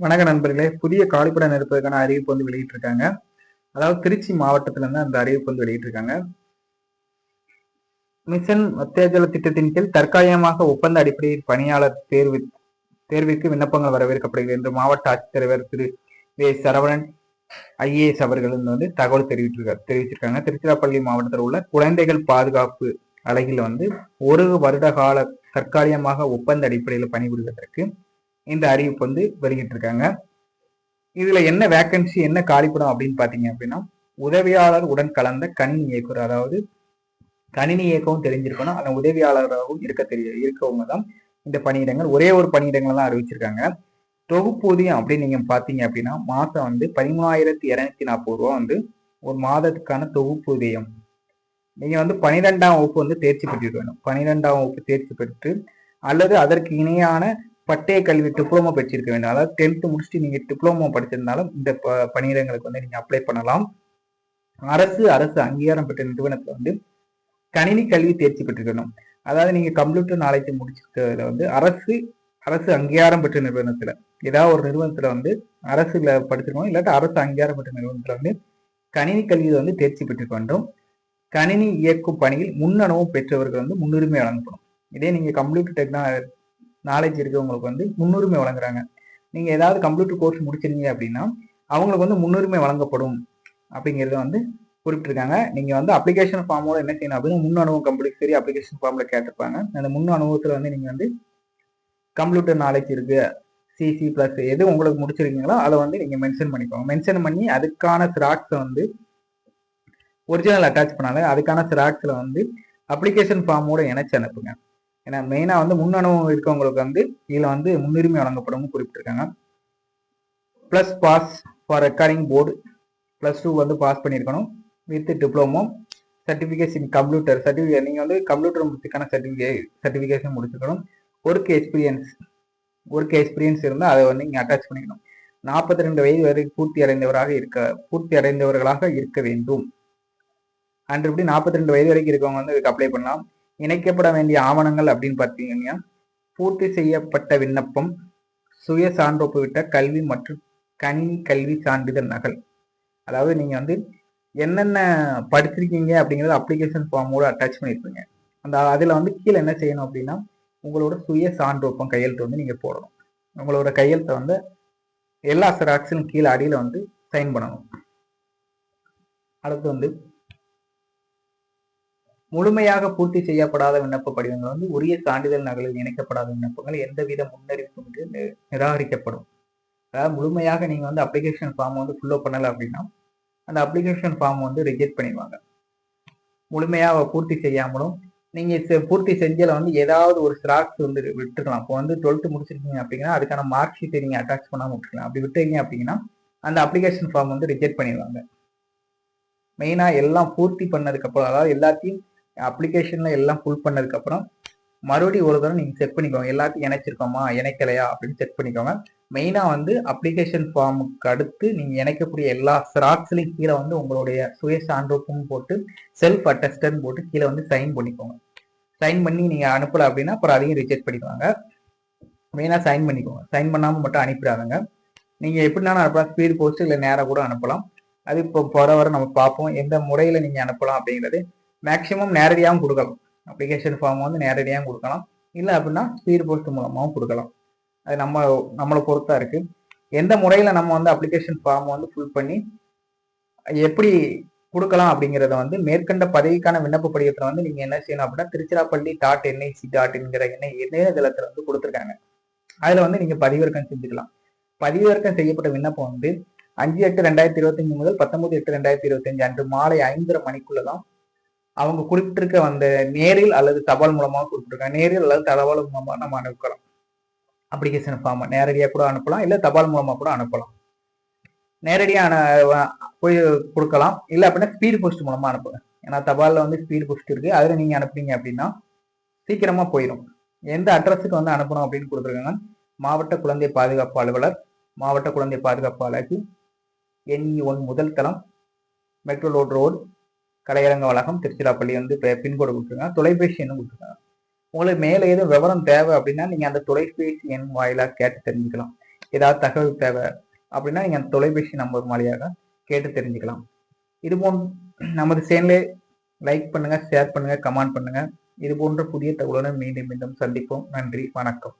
வணக்க நண்பர்களே புதிய காலிப்படம் இருப்பதற்கான அறிவிப்பு வந்து வெளியிட்டிருக்காங்க. அதாவது திருச்சி மாவட்டத்துல இருந்து அந்த அறிவிப்பு வந்து வெளியிட்டிருக்காங்க. மிஷன் உத்தேஜல திட்டத்தின் கீழ் தற்காலிகமாக ஒப்பந்த அடிப்படையில் பணியாளர் தேர்வு தேர்விற்கு விண்ணப்பங்கள் வரவேற்கப்படுகிறது என்று மாவட்ட ஆட்சித்தலைவர் திரு வே. சரவணன் ஐஏஎஸ் அவர்கள் வந்து தகவல் தெரிவித்திருக்காங்க. தெரிவிச்சிருக்காங்க திருச்சிராப்பள்ளி மாவட்டத்தில் உள்ள குழந்தைகள் பாதுகாப்பு அலகில் வந்து ஒரு வருட கால தற்காலிகமாக ஒப்பந்த அடிப்படையில் பணிபுரிவதற்கு இந்த அறிவிப்பு வந்து வெளியிட்டிருக்காங்க இதுல என்ன வேக்கன்சி என்ன காலிப்படம் அப்படின்னு பாத்தீங்க அப்படின்னா உதவியாளர் உடன் கலந்த கணினி இயக்குனர் அதாவது கணினி இயக்கவும் தெரிஞ்சிருக்கணும். அந்த உதவியாளராகவும் இருக்க தெரிய இருக்கவங்க தான் இந்த பணியிடங்கள். ஒரே ஒரு பணியிடங்கள் தான் அறிவிச்சிருக்காங்க. தொகுப்பூதியம் அப்படின்னு நீங்க பாத்தீங்க அப்படின்னா மாசம் வந்து பதிமூணாயிரத்தி இருநூத்தி நாற்பது ரூபா வந்து ஒரு மாதத்துக்கான தொகுப்பூதியம் நீங்க வந்து பனிரெண்டாம் வகுப்பு வந்து தேர்ச்சி பெற்றிருக்க வேணும் பனிரெண்டாம் வகுப்பு தேர்ச்சி பெற்று அல்லது அதற்கு இணையான பட்டய கல்வி டிப்ளமோ படிச்சிருக்க வேண்டும். அதாவது டென்த் முடிச்சுட்டு நீங்க டிப்ளமோ படிச்சிருந்தாலும் இந்த பணியிடங்களுக்கு வந்து நீங்க அப்ளை பண்ணலாம். அரசு அரசு அங்கீகாரம் பெற்ற நிறுவனத்துல வந்து கணினி கல்வி தேர்ச்சி பெற்றிருக்கணும் அதாவது நீங்க கம்ப்யூட்டர் நாலேஜ் முடிச்சிருக்கிறதுல வந்து அரசு அரசு அங்கீகாரம் பெற்ற நிறுவனத்துல. ஏதாவது ஒரு நிறுவனத்துல வந்து அரசுல படிச்சிருக்கணும் இல்லாட்டி அரசு அங்கீகாரம் பெற்ற நிறுவனத்துல வந்து கணினி கல்வியை வந்து தேர்ச்சி பெற்றுக்க வேண்டும். கணினி இயக்கும் பணியில் முன்னணவும் பெற்றவர்கள் வந்து முன்னுரிமை வழங்கப்படும் இதே நீங்க கம்ப்யூட்டர் டெக்னா நாலேஜ் இருக்கிறவங்களுக்கு வந்து முன்னுரிமை வழங்குறாங்க. நீங்கள் ஏதாவது கம்ப்யூட்டர் கோர்ஸ் முடிச்சிருந்தீங்க அப்படின்னா அவங்களுக்கு வந்து முன்னுரிமை வழங்கப்படும் அப்படிங்கிறத வந்து குறிப்பிட்டிருக்காங்க. நீங்கள் வந்து அப்ளிகேஷன் ஃபார்மோட என்ன செய்யணும் அப்படின்னு முன் அனுபவம் கம்பல்சரி அப்ளிகேஷன் ஃபார்ம்ல கேட்டிருப்பாங்க. அந்த முன் அனுபவத்தில் வந்து நீங்கள் வந்து கம்ப்யூட்டர் நாலேஜ் இருக்குது சிசி ப்ளஸ் எது உங்களுக்கு முடிச்சிருக்கீங்களோ அதை வந்து நீங்கள் மென்ஷன் பண்ணிக்கோங்க. மென்ஷன் பண்ணி அதுக்கான சிராக்ஸை வந்து ஒரிஜினல் அட்டாச் பண்ணாங்க அதுக்கான சிராக்ஸில் வந்து அப்ளிகேஷன் ஃபார்மோட இணைச்சி அனுப்புங்க. ஏன்னா மெயினாக வந்து முன் அனுபவம் இருக்கவங்களுக்கு வந்து இதில் வந்து முன்னுரிமை வழங்கப்படும் குறிப்பிட்டிருக்காங்க. Plus pass for recording board plus two வந்து பாஸ் பண்ணியிருக்கணும். With diploma certification computer certificate நீங்கள் வந்து கம்ப்யூட்டர் முடிச்சுக்கான சர்டிஃபிகேட் சர்டிஃபிகேஷன் முடிச்சுக்கணும் ஒர்க் எக்ஸ்பீரியன்ஸ் ஒர்க் எக்ஸ்பீரியன்ஸ் இருந்தால் அதை வந்து நீங்கள் அட்டாச் பண்ணிக்கணும். நாற்பத்தி ரெண்டு வயது வரை பூர்த்தி அடைந்தவராக இருக்க பூர்த்தி அடைந்தவர்களாக இருக்க வேண்டும். அன்று இப்படி நாற்பத்தி ரெண்டு வயது வரைக்கும் இருக்கவங்க வந்து இதுக்கு அப்ளை பண்ணலாம். இணைக்கப்பட வேண்டிய ஆவணங்கள் அப்படின்னு பார்த்தீங்கன்னா பூர்த்தி செய்யப்பட்ட விண்ணப்பம் சுய சான்றொப்பு விட்ட கல்வி மற்றும் கணினி கல்வி சான்றிதழ் நகல். அதாவது நீங்கள் வந்து என்னென்ன படிச்சிருக்கீங்க அப்படிங்கிறது அப்ளிகேஷன் ஃபார்மோட அட்டாச் பண்ணியிருப்பீங்க அந்த அதில் வந்து கீழே என்ன செய்யணும் அப்படின்னா உங்களோட சுய சான்றொப்பம் கையெழுத்து வந்து நீங்கள் போடணும். உங்களோட கையெழுத்தை வந்து எல்லா சிராக்ஸிலும் கீழே அடியில் வந்து சைன் பண்ணணும். அடுத்து வந்து முழுமையாக பூர்த்தி செய்யப்படாத விண்ணப்ப படிவங்கள் வந்து உரிய சான்றிதழ் நகலில் இணைக்கப்படாத விண்ணப்பங்கள் எந்தவித முன்னறிவிப்பு நிராகரிக்கப்படும். அதாவது முழுமையாக நீங்க வந்து அப்ளிகேஷன் ஃபார்ம் வந்து ஃபுல்லோ பண்ணல அப்படின்னா அந்த அப்ளிகேஷன் ஃபார்ம் வந்து ரிஜெக்ட் பண்ணிடுவாங்க. முழுமையாக பூர்த்தி செய்யாமலும் நீங்க பூர்த்தி செஞ்சல வந்து ஏதாவது ஒரு ஸ்டாக்ஸ் வந்து விட்டுக்கலாம் இப்போ வந்து டுவெல்த் முடிச்சிருக்கீங்க அப்படின்னா அதுக்கான மார்க் ஷீட்டை நீங்க அட்டாச் பண்ணாமல் விட்டுருக்கலாம். அப்படி விட்டுறீங்க அப்படின்னா அந்த அப்ளிகேஷன் ஃபார்ம் வந்து ரிஜெக்ட் பண்ணிடுவாங்க. மெயினாக எல்லாம் பூர்த்தி பண்ணதுக்கப்புறம் அதாவது எல்லாத்தையும் அப்ளிகேஷன்ல எல்லாம் ஃபுல் பண்ணதுக்கு அப்புறம் மறுபடியும் ஒரு தடவை நீங்க செக் பண்ணிக்கோங்க. எல்லாத்தையும் இணைச்சிருக்கோமா இணைக்கலையா அப்படின்னு செக் பண்ணிக்கோங்க. மெயினா வந்து அப்ளிகேஷன் ஃபார்முக்கு அடுத்து நீங்க இணைக்கக்கூடிய எல்லா ஸ்ராக்ஸ்லையும் கீழே வந்து உங்களுடைய சுய சான்றோப்பும் போட்டு செல்ஃப் அட்டஸ்டன் போட்டு கீழே வந்து சைன் பண்ணிக்கோங்க. சைன் பண்ணி நீங்க அனுப்பல அப்படின்னா அப்புறம் அதையும் ரிஜெக்ட் பண்ணிக்குவாங்க மெயினா சைன் பண்ணிக்கோங்க. சைன் பண்ணாம மட்டும் அனுப்பிடாதங்க. நீங்க எப்படினாலும் அனுப்பலாம். ஸ்பீட் போஸ்ட் இல்லை நேராக கூட அனுப்பலாம். அது இப்போ வர வர நம்ம பார்ப்போம். எந்த முறையில நீங்க அனுப்பலாம் அப்படிங்கிறது மேக்சிமம் நேரடியாகவும் கொடுக்கலாம். அப்ளிகேஷன் ஃபார்ம் வந்து நேரடியாகவும் கொடுக்கலாம். இல்லை அப்படின்னா ஸ்பீட் போஸ்ட் மூலமாகவும் கொடுக்கலாம். அது நம்ம நம்மளை பொறுத்தா இருக்குது எந்த முறையில் நம்ம வந்து அப்ளிகேஷன் ஃபார்ம் வந்து ஃபுல் பண்ணி எப்படி கொடுக்கலாம் அப்படிங்கிறத வந்து மேற்கண்ட பதவிக்கான விண்ணப்ப படிவத்தில் வந்து நீங்கள் என்ன செய்யணும் அப்படின்னா திருச்சிராப்பள்ளி டாட் என்ஐசி டாட் என்கிற எண்ணெய் இணையதளத்தில் வந்து கொடுத்துருக்காங்க. அதில் வந்து நீங்கள் பதிவிறக்கம் செஞ்சுக்கலாம். பதிவிறக்கம் செய்யப்பட்ட விண்ணப்பம் வந்து அஞ்சு எட்டு ரெண்டாயிரத்தி இருபத்தஞ்சு முதல் பத்தொன்பது எட்டு ரெண்டாயிரத்தி இருபத்தஞ்சு அன்று மாலை ஐந்தரை மணிக்குள்ள தான் அவங்க குறிப்பிட்டிருக்க அந்த நேரில் அல்லது தபால் மூலமாக குறிப்பிட்டிருக்காங்க. நேரில் அல்லது தபால் மூலமாக நம்ம அனுப்பலாம். அப்ளிகேஷன் ஃபார்மை நேரடியாக கூட அனுப்பலாம். இல்லை தபால் மூலமாக கூட அனுப்பலாம். நேரடியாக போய் கொடுக்கலாம். இல்லை அப்படின்னா ஸ்பீடு போஸ்ட் மூலமாக அனுப்புங்க. ஏன்னா தபாலில் வந்து ஸ்பீடு போஸ்ட் இருக்குது அதில் நீங்கள் அனுப்புனீங்க அப்படின்னா சீக்கிரமாக போயிடும் எந்த அட்ரஸுக்கு வந்து அனுப்பணும் அப்படின்னு கொடுத்துருக்காங்க மாவட்ட குழந்தை பாதுகாப்பு அலுவலர் மாவட்ட குழந்தை பாதுகாப்பு அலகு என்இ ஒன் முதல் தளம் மெட்ரோ ரோட் ரோடு கலையரங்க வளாகம் திருச்சிராப்பள்ளி வந்து பின்கோடு கொடுத்துருக்காங்க. தொலைபேசி எண்ணும் கொடுத்துருக்காங்க. உங்களுக்கு மேலே எதுவும் விவரம் தேவை அப்படின்னா நீங்கள் அந்த தொலைபேசி எண் வாயிலாக கேட்டு தெரிஞ்சுக்கலாம். ஏதாவது தகவல் தேவை அப்படின்னா நீங்கள் அந்த தொலைபேசி நம்பர் வழியாக கேட்டு தெரிஞ்சுக்கலாம். இது நமது சேனலை லைக் பண்ணுங்கள் ஷேர் பண்ணுங்க கமெண்ட் பண்ணுங்கள் இது போன்ற புதிய தகவலுடன் மீண்டும் மீண்டும் சந்திப்போம். நன்றி வணக்கம்.